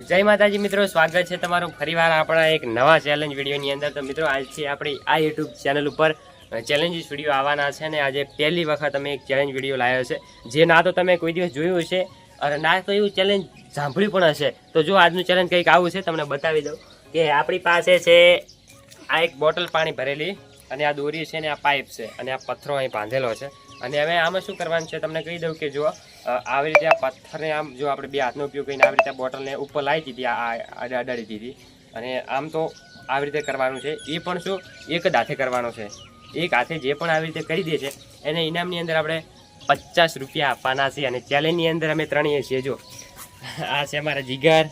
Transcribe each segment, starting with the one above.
જય માતાજી મિત્રો, સ્વાગત છે તમારું ફરીવાર આપણા એક નવા ચેલેન્જ વિડીયોની અંદર. તો મિત્રો, આજથી આપણી આ યુટ્યુબ ચેનલ ઉપર ચેલેન્જીસ વીડિયો આવવાના છે ને આજે પહેલી વખત અમે એક ચેલેન્જ વીડિયો લાવ્યો છે. જે ના તો તમે કોઈ દિવસ જોયું હશે, અને ના તો એવું ચેલેન્જ સાંભળ્યું પણ હશે. તો જો આજનું ચેલેન્જ કંઈક આવું છે, તમને બતાવી દઉં કે આપણી પાસે છે, આ એક બોટલ પાણી ભરેલી, અને આ દોરી છે ને આ પાઇપ છે, અને આ પથ્થરો અહીં બાંધેલો છે. અને હવે આમાં શું કરવાનું છે? તમને કહી દઉં કે જો આવી રીતે આ પથ્થરને આમ જો આપણે બે હાથનો ઉપયોગ કરીને આવી રીતે બોટલને ઉપર લાવી દીધી, આ અડાડી દીધી. અને આમ તો આવી રીતે કરવાનું છે. એ પણ શું? એક જ હાથે કરવાનો છે. એક હાથે જે પણ આવી રીતે કરી દે છે, એને ઇનામની અંદર આપણે પચાસ રૂપિયા આપવાના છે. અને ચેલેન્જની અંદર અમે ત્રણેય છીએ જો આ છે અમારા જીગર.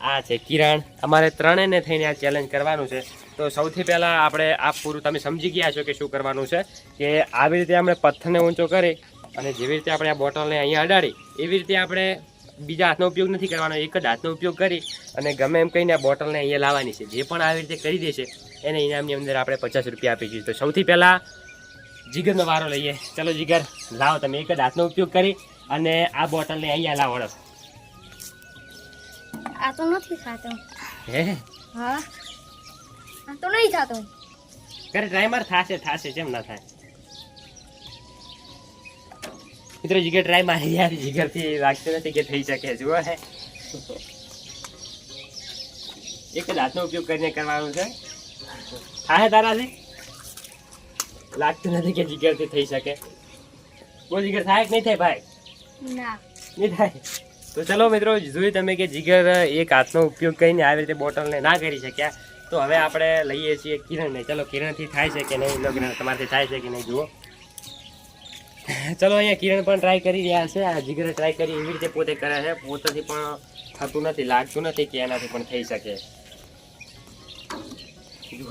આ છે કિરણ. અમારે ત્રણેયને થઈને આ ચેલેન્જ કરવાનું છે. તો સૌથી પહેલાં આપણે આ પૂરું, તમે સમજી ગયા છો કે શું કરવાનું છે? કે આવી રીતે આપણે પથ્થરને ઊંચો કરી અને જેવી રીતે આપણે આ બોટલને અહીંયા અડાડી, એવી રીતે આપણે બીજા હાથનો ઉપયોગ નથી કરવાનો. એક જ હાથનો ઉપયોગ કરી અને ગમે એમ કહીને આ બોટલને અહીંયા લાવવાની છે. જે પણ આવી રીતે કરી દેશે, એને ઇનામની અંદર આપણે પચાસ રૂપિયા આપી દઈશું તો સૌથી પહેલાં જીગરનો વારો લઈએ. ચલો જીગર, લાવો તમે. એક જ હાથનો ઉપયોગ કરી અને આ બોટલને અહીંયા લાવો. આ તો નથી ખાતો. હે? હા? આ તો નહીં ખાતો. કરે ડ્રાઈવર થાશે થાશે કેમ ના થાય. મિત્રો જીગર ટ્રાય મારી યાર જીગરથી લાગતું નથી કે થઈ શકે જુઓ હે. એક જ હાથનો ઉપયોગ કરીને કરવાનું છે. થાય તારાથી લાગતું નથી કે જીગરથી થઈ શકે. બોલ જીગર થાય કે નહીં થાય ભાઈ? ના. નહીં થાય? તો ચલો મિત્રો જોયું તમે કે જીગર એક હાથનો ઉપયોગ કરીને આવી રીતે બોટલને ના કરી શક્યા. તો હવે આપણે લઈએ છીએ કિરણને. ચલો, કિરણથી થાય છે કે નહીં? લગ્ન તમારાથી થાય છે કે નહીં? જુઓ. ચલો, અહીંયા કિરણ પણ ટ્રાય કરી રહ્યા છે. આ જીગરે ટ્રાય કરી એવી રીતે પોતે કરે છે. પોતાથી પણ થતું નથી, લાગતું નથી કે એનાથી પણ થઈ શકે.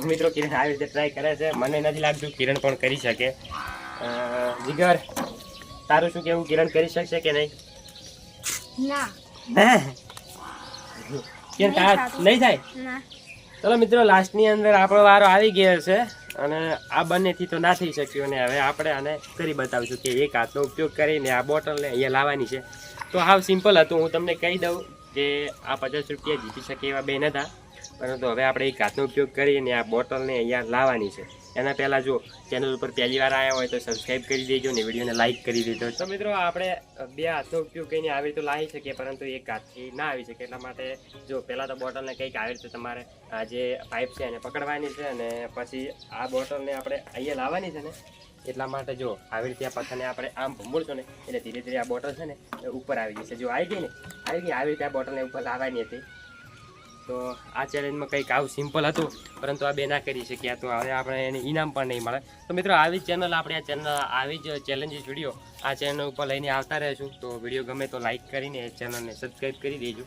મિત્રો, કિરણ આવી રીતે ટ્રાય કરે છે. મને નથી લાગતું કિરણ પણ કરી શકે. જીગર, તારું શું કેવું કિરણ કરી શકશે કે નહીં? ના. કેમ નહીં નહીં થાય ના. ચલો મિત્રો લાસ્ટની અંદર આપણો વારો આવી ગયો છે અને આ બંનેથી તો ના થઈ શક્યું અને હવે આપણે આને કરી બતાવીશું કે એક હાથનો ઉપયોગ કરીને આ બોટલને અહીંયા લાવવાની છે. તો હાવ સિમ્પલ હતું. હું તમને કહી દઉં કે આ પચાસ રૂપિયા જીતી શકે એવા બેન હતા. પરંતુ હવે આપણે એક હાથનો ઉપયોગ કરીને આ બોટલને અહીંયા લાવવાની છે. એના પહેલાં જો ચેનલ ઉપર પહેલી વાર આવ્યા હોય તો સબસ્ક્રાઈબ કરી દેજો ને વિડીયોને લાઇક કરી દેજો. તો મિત્રો આપણે બે હાથનો ઉપયોગ કરીને આવી તો લાવી શકીએ, પરંતુ એક હાથથી ના આવી શકે. એટલા માટે જો પહેલાં તો બોટલને કંઈક આવી રીતે તમારે, આ જે પાઇપ છે એને પકડવાની છે અને પછી આ બોટલને આપણે અહીંયા લાવવાની છે ને, એટલા માટે જો આવી રીતે આ પથ્થરને આપણે આમ ભમૂળશો ને, એટલે ધીરે ધીરે આ બોટલ છે ને ઉપર આવી જશે. જો આવી ગઈ ને, આવી ગઈ, આવી રીતે આ બોટલને ઉપર લાવવાની હતી. તો આ ચેલેન્જમાં કંઈક આવું સિમ્પલ હતું, પરંતુ આ બે ના કરી શક્યા તો હવે આપણે એને ઇનામ પણ નહીં મળે. તો મિત્રો, આવી જ ચેનલ આપણે આ ચેનલ આવી જ ચેલેન્જીસ વીડિયો આ ચેનલ ઉપર લઈને આવતા રહીશું. તો વીડિયો ગમે તો લાઇક કરીને ચેનલને સબસ્ક્રાઈબ કરી દેજો.